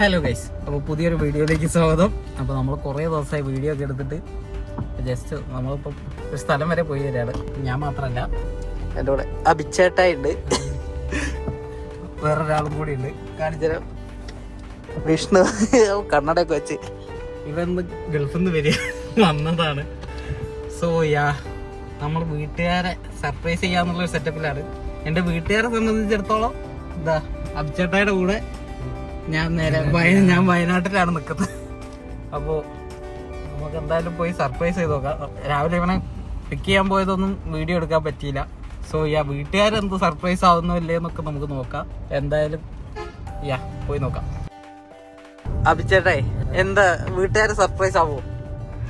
Hello guys അപ്പോൾ പുതിയൊരു വീഡിയോയിലേക്ക് സ്വാഗതം. അപ്പോൾ നമ്മൾ കുറേ ദിവസമായി വീഡിയോ ഒക്കെ എടുത്തിട്ട് ജസ്റ്റ് നമ്മളിപ്പോൾ ഒരു സ്ഥലം വരെ പോയി തരാണ് ഞാൻ മാത്രമല്ല എന്റെ കൂടെ അഭിച്ചേട്ടായിണ്ട്. വേറൊരാളും കൂടി ഉണ്ട്. കാണിച്ചുതരാം വിഷ്ണു കണ്ണടയൊക്കെ വെച്ച്. ഇവൻ ഗൾഫിൽ നിന്ന് വരിക വന്നതാണ്. സോ യാ നമ്മൾ വീട്ടുകാരെ സർപ്രൈസ് ചെയ്യാന്നുള്ള സെറ്റപ്പിലാണ് എന്റെ വീട്ടുകാരെ സംബന്ധിച്ചിടത്തോളം എന്താ അഭിച്ചേട്ടായുടെ കൂടെ ഞാൻ നേരെ ഞാൻ വയനാട്ടിലാണ് നിൽക്കുന്നത് അപ്പോൾ നമുക്ക് എന്തായാലും പോയി സർപ്രൈസ് ചെയ്ത് നോക്കാം. രാവിലെ ഇവനെ പിക്ക് ചെയ്യാൻ പോയതൊന്നും വീഡിയോ എടുക്കാൻ പറ്റിയില്ല. സോ യാ വീട്ടുകാരെന്ത് സർപ്രൈസ് ആവുന്നില്ലേ എന്നൊക്കെ നമുക്ക് നോക്കാം. എന്തായാലും യാ പോയി നോക്കാം. അഭിച്ചേട്ടേ എന്താ വീട്ടുകാർ സർപ്രൈസ് ആവോ?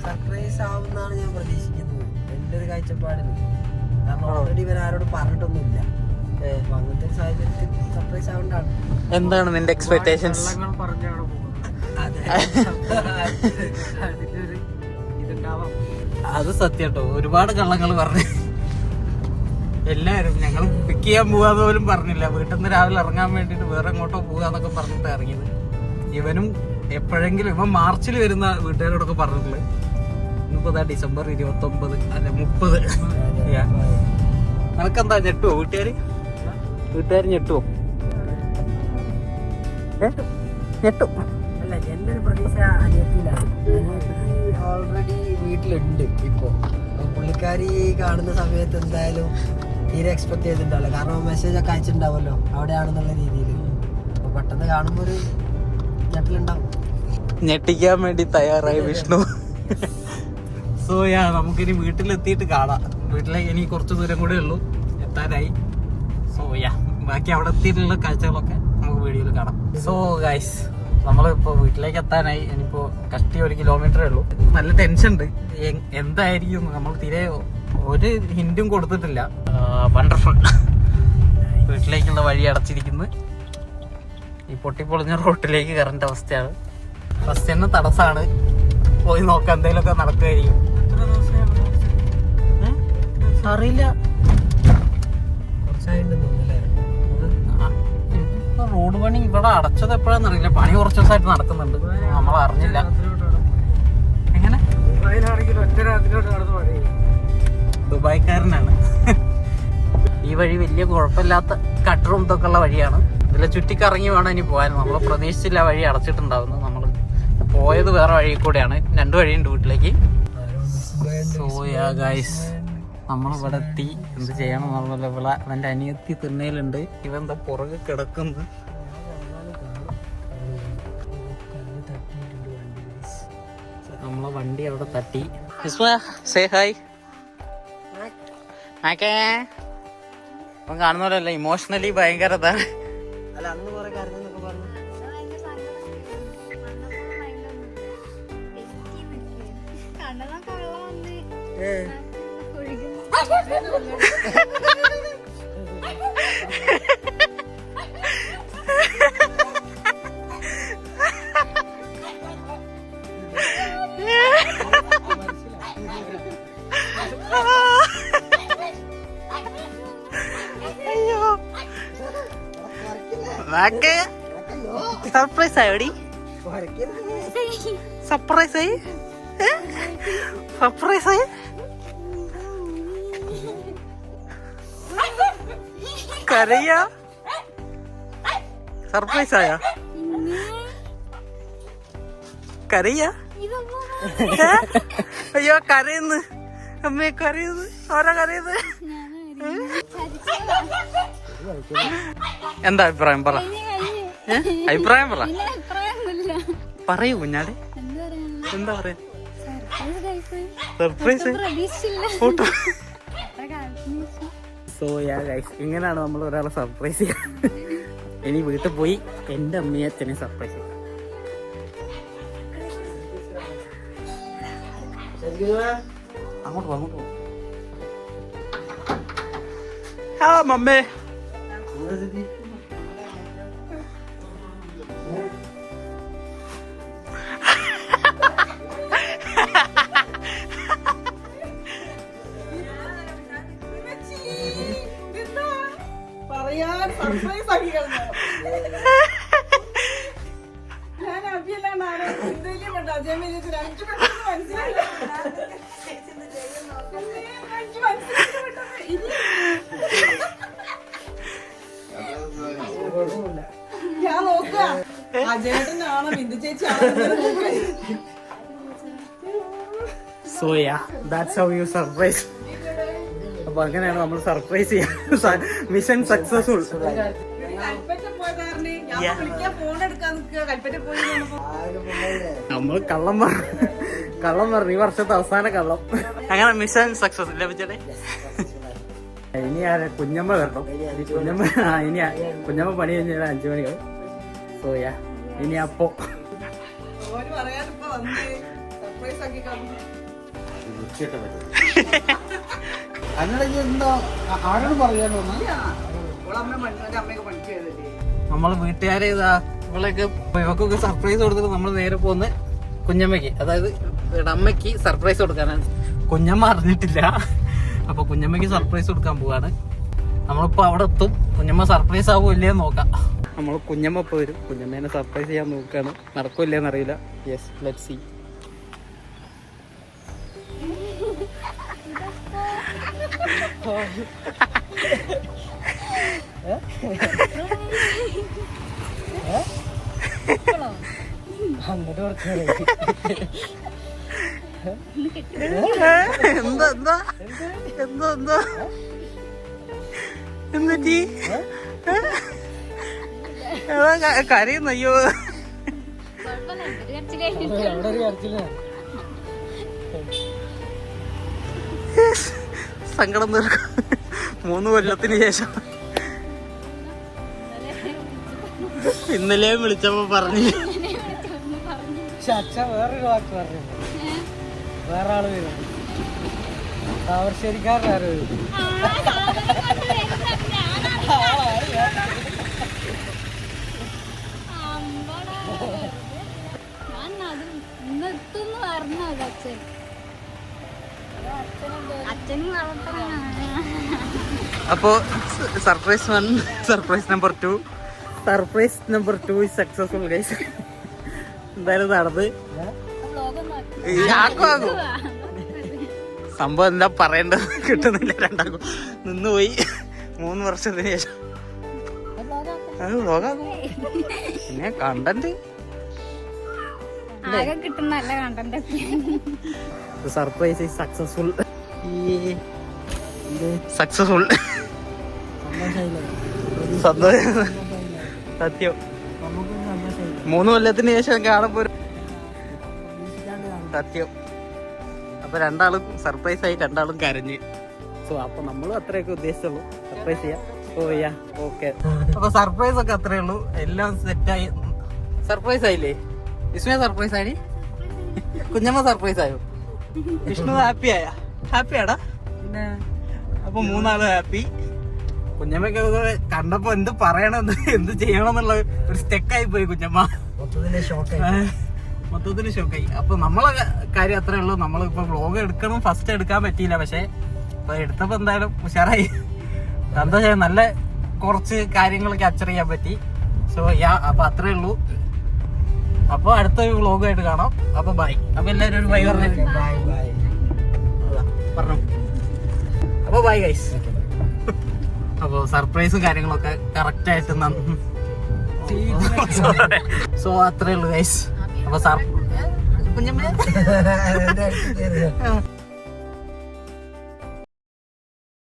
സർപ്രൈസ് ആവുന്നാണ് ഞാൻ പ്രതീക്ഷിക്കുന്നത്. എന്റെ ഒരു കാഴ്ചപ്പാടിൽ കാരണം ഓൾറെഡി ഇവരാരോട് പറഞ്ഞിട്ടൊന്നുമില്ല. എന്താണ് നിന്റെ എക്സ്പെക്ടേഷൻസ് അതെ. സത്യട്ടോ ഒരുപാട് കള്ളങ്ങൾ പറഞ്ഞു. എല്ലാരും ഞങ്ങൾ പിക്ക് ചെയ്യാൻ പോവാന്ന് പോലും പറഞ്ഞില്ല. വീട്ടിൽ നിന്ന് രാവിലെ ഇറങ്ങാൻ വേണ്ടിട്ട് വേറെ എങ്ങോട്ടോ പോവാന്നൊക്കെ പറഞ്ഞിട്ട് ഇറങ്ങിയത്. ഇവനും എപ്പോഴെങ്കിലും ഇവൻ മാർച്ചിൽ വരുന്ന വീട്ടുകാരോടൊക്കെ പറഞ്ഞിട്ടുണ്ട്. ഇന്നിപ്പോ ഡിസംബർ ഇരുപത്തി ഒമ്പത് അല്ല മുപ്പത്. നിനക്കെന്താ ഞെട്ടുവോ വീട്ടുകാര്? വീട്ടുകാർ ഞെട്ടുവോ? ഏ? ഞെട്ടും. അല്ല എന്റെ ഒരു പ്രതീക്ഷ അനിയത്തിയിലാണ് ഓൾറെഡി വീട്ടിലുണ്ട് ഇപ്പോ. അപ്പൊ പുള്ളിക്കാരി കാണുന്ന സമയത്ത് എന്തായാലും തീരെ എക്സ്പെക്ട് ചെയ്തിട്ടുണ്ടാവില്ല. കാരണം മെസ്സേജ് ഒക്കെ അയച്ചിട്ടുണ്ടാവുമല്ലോ. അവിടെയാണെന്നുള്ള രീതിയിൽ അപ്പോൾ പെട്ടെന്ന് കാണുമ്പോ ഒരു ഞെട്ടലുണ്ടാവും. ഞെട്ടിക്കാൻ വേണ്ടി തയ്യാറായി വിഷ്ണു. സോ യാ നമുക്കിനി വീട്ടിലെത്തിയിട്ട് കാണാം. വീട്ടിലേക്ക് ഇനി കുറച്ച് ദൂരം കൂടെ ഉള്ളൂ. എത്താനായി. സോ യാ ബാക്കി അവിടെ എത്തിയിട്ടുള്ള കാഴ്ചകളൊക്കെ നമുക്ക് വീഡിയോയിൽ കാണാം. സോ ഗൈസ് നമ്മളിപ്പോൾ വീട്ടിലേക്ക് എത്താനായി. ഇനിയിപ്പോൾ കഷ്ടി ഒരു കിലോമീറ്ററേ ഉള്ളൂ. നല്ല ടെൻഷൻ ഉണ്ട്. എന്തായിരിക്കും? നമ്മൾ തീരെ ഒരു ഹിന്റും കൊടുത്തിട്ടില്ല. വണ്ടർഫുൾ വീട്ടിലേക്കുള്ള വഴി അടച്ചിരിക്കുന്നു. ഈ പൊട്ടിപ്പൊളിഞ്ഞ റോട്ടിലേക്ക് കയറേണ്ട അവസ്ഥയാണ്. ഫസ്റ്റ് തന്നെ തടസ്സമാണ് പോയി നോക്കാം എന്തെങ്കിലുമൊക്കെ നടക്കുമായിരിക്കും? അറിയില്ല. കുറച്ചായിട്ടുണ്ടെന്ന് തോന്നുന്നല്ലേ റോഡ് പണി ഇവിടെ അടച്ചത് എപ്പോഴാന്ന് അറിയില്ല. പണി കുറച്ച് ദിവസമായിട്ട് നടക്കുന്നുണ്ട്. നമ്മൾ അറിഞ്ഞില്ല. എങ്ങനെ? ദുബായ്ക്കാരനാണ്. ഈ വഴി വലിയ കുഴപ്പമില്ലാത്ത കട്ടറും ഇതൊക്കെ ഉള്ള വഴിയാണ്. ഇതിലെ ചുറ്റിക്കറങ്ങി വേണം ഇനി പോകാൻ. നമ്മൾ പ്രതീക്ഷിച്ചില്ല വഴി അടച്ചിട്ടുണ്ടാവുന്നു നമ്മൾ പോയത് വേറെ വഴി കൂടെയാണ്. രണ്ടു വഴിയുണ്ട് വീട്ടിലേക്ക്. സോയാ ഗൈസ് നമ്മൾ ഇവിടെ എത്തി. എന്ത് ചെയ്യണം എന്നുള്ള ഇവിടെ അവന്റെ അനിയത്തി തിണ്ണയിലുണ്ട്. ഇവൻ എന്താ പുറകെ കിടക്കുന്നു. നമ്മളെ വണ്ടി അവിടെ തട്ടി. സേ ഹായ് ആക്കേ. അവൻ കാണുന്ന ഇമോഷണലി ഭയങ്കരത അല്ല അന്ന് കുറെ കരഞ്ഞെന്നൊക്കെ പറഞ്ഞു. കണ്ടതൊക്കെ ഏ ഒഴുകുന്നു സർപ്രൈസ് ആയോടി സർപ്രൈസ് ആയി. സർപ്രൈസ് ആയി. കരയ സർപ്രൈസ് ആയ കരയ അയ്യോ കരയുന്നു. അമ്മയെ കരയുന്നു. ആരാ കരയുന്നത് എന്താ അഭിപ്രായം പറ? അഭിപ്രായം പറ. പറയൂ കുഞ്ഞാട്. എന്താ പറയാ? Surprise photo so yeah guys ഇങ്ങനെയാണ് നമ്മൾ ഒരാളെ സർപ്രൈസ് ചെയ്യുക ഇനി വീട്ടിൽ പോയി എന്റെ അമ്മയെ അച്ഛനെ സർപ്രൈസ് ചെയ്യാം. അങ്ങോട്ട് പോ, അങ്ങോട്ട് പോ. ആ മമ്മേ. ഞാൻ നോക്കുക അജയേട്ടനാണോ ബിന്ദു ചേച്ചി so yeah that's how you surprise അപ്പൊ അങ്ങനെയാണ് നമ്മൾ സർപ്രൈസ് ചെയ്യാൻ മിഷൻ സക്സസ്ഫുൾ നമ്മൾ കള്ളം പറഞ്ഞു കള്ളം പറഞ്ഞു ഈ വർഷത്തെ അവസാന കള്ളം. അങ്ങനെ മിഷൻ സക്സസ് ലഭിച്ചേ ഇനി ആരെ കുഞ്ഞമ്മ വരണം. കുഞ്ഞമ്മ ആ, ഇനി കുഞ്ഞമ്മ പണി കഴിഞ്ഞാൽ അഞ്ചു മണി സോ യാ ഇനി അപ്പോ നമ്മൾ വീട്ടുകാരെ ഇതാ ഇവളൊക്കെ ഇവക്കൊക്കെ സർപ്രൈസ് കൊടുത്തിട്ട് നമ്മൾ നേരെ പോന്ന് കുഞ്ഞമ്മയ്ക്ക് അതായത് അമ്മയ്ക്ക് സർപ്രൈസ് കൊടുക്കാനാണ്. കുഞ്ഞമ്മ അറിഞ്ഞിട്ടില്ല. അപ്പൊ കുഞ്ഞമ്മയ്ക്ക് സർപ്രൈസ് കൊടുക്കാൻ പോവാണ്. നമ്മളിപ്പോ അവിടെ എത്തും. കുഞ്ഞമ്മ സർപ്രൈസ് ആവോ ഇല്ലേ നോക്കാം. നമ്മൾ കുഞ്ഞമ്മ ഇപ്പൊ വരും. കുഞ്ഞമ്മേനെ സർപ്രൈസ് ചെയ്യാൻ നോക്കുകയാണ് നടക്കോ ഇല്ലേന്ന് അറിയില്ല യെസ് ലെറ്റ് സി അങ്ങോട്ട് കുറച്ച് എന്താ എന്താ എന്താ? എന്താ എന്നിട്ട് കരയുന്നു? അയ്യോ. സങ്കടം തീർക്കും. മൂന്ന് കൊല്ലത്തിന് ശേഷം. ഇന്നലെയും വിളിച്ചപ്പോ പറഞ്ഞു പക്ഷെ അച്ഛൻ വേറൊരു വാക്ക് പറഞ്ഞു. വേറെ ആൾ വരും. പറഞ്ഞത് അച്ഛൻ അച്ഛനും വളർത്തലാണ് അപ്പോ surprise one surprise number two surprise number two is successful guys എന്തായാലും നടന്ന്. ഈ ആക്കും ആക്കും സംഭവം എന്താ പറയേണ്ടത്? കിട്ടുന്നില്ല രണ്ടാക്കും നിന്നുപോയി. മൂന്ന് വർഷത്തിന് ശേഷം. അത് വ്ളോഗാക്കും പിന്നെ കണ്ടന്റ് സർപ്രൈസ് സക്സസ്ഫുൾ സക്സസ്ഫുൾ സന്തോഷം. സത്യം. മൂന്ന് കൊല്ലത്തിന് ശേഷം കാണുമ്പോ സത്യം. അപ്പൊ രണ്ടാളും സർപ്രൈസ് ആയി രണ്ടാളും കരഞ്ഞ്. സോ അപ്പൊ നമ്മളും അത്രയൊക്കെ ഉദ്ദേശിച്ചുള്ളൂ. സർപ്രൈസ് ചെയ്യാം. ഓ യാ ഓക്കെ അപ്പൊ സർപ്രൈസ് ഒക്കെ അത്രേ ഉള്ളൂ. എല്ലാം സെറ്റായി സർപ്രൈസ് ആയില്ലേ? വിസ്മയ സർപ്രൈസ് ആയി കുഞ്ഞമ്മ സർപ്രൈസ് ആയോ? വിഷ്ണു ഹാപ്പി ആയ? ഹാപ്പി ആടാ. പിന്നെ അപ്പൊ മൂന്നാളും ഹാപ്പി കുഞ്ഞമ്മക്ക് അത് കണ്ടപ്പോ എന്ത് പറയണം എന്ത് ചെയ്യണം എന്നുള്ള ഒരു സ്റ്റെക്കായി പോയി കുഞ്ഞമ്മ. മൊത്തത്തിൽ ഷോക്കായി അപ്പൊ നമ്മളെ കാര്യം അത്രേ ഉള്ളൂ. നമ്മളിപ്പോ വ്ളോഗ് എടുക്കണം ഫസ്റ്റ് എടുക്കാൻ പറ്റിയില്ല. പക്ഷെ ഇപ്പൊ എടുത്തപ്പോ എന്തായാലും ഉഷാറായി. എന്താ ചെയ്യാ നല്ല കുറച്ച് കാര്യങ്ങളൊക്കെ അച്ചർ ചെയ്യാൻ പറ്റി. സോ യാ അപ്പൊ അത്രേ ഉള്ളൂ. അപ്പൊ അടുത്ത വ്ളോഗായിട്ട് കാണാം. അപ്പൊ ബൈ അപ്പൊ എല്ലാവരും ഒരു ബൈ പറഞ്ഞു. പറഞ്ഞു. അപ്പൊ ബൈ ഗൈസ് അപ്പൊ സർപ്രൈസും കാര്യങ്ങളൊക്കെ കറക്റ്റ് ആയിട്ട് സോ അത്രേ ഉള്ളൂ ഗൈസ് അപ്പൊ സർ കുഞ്ഞമ്മ.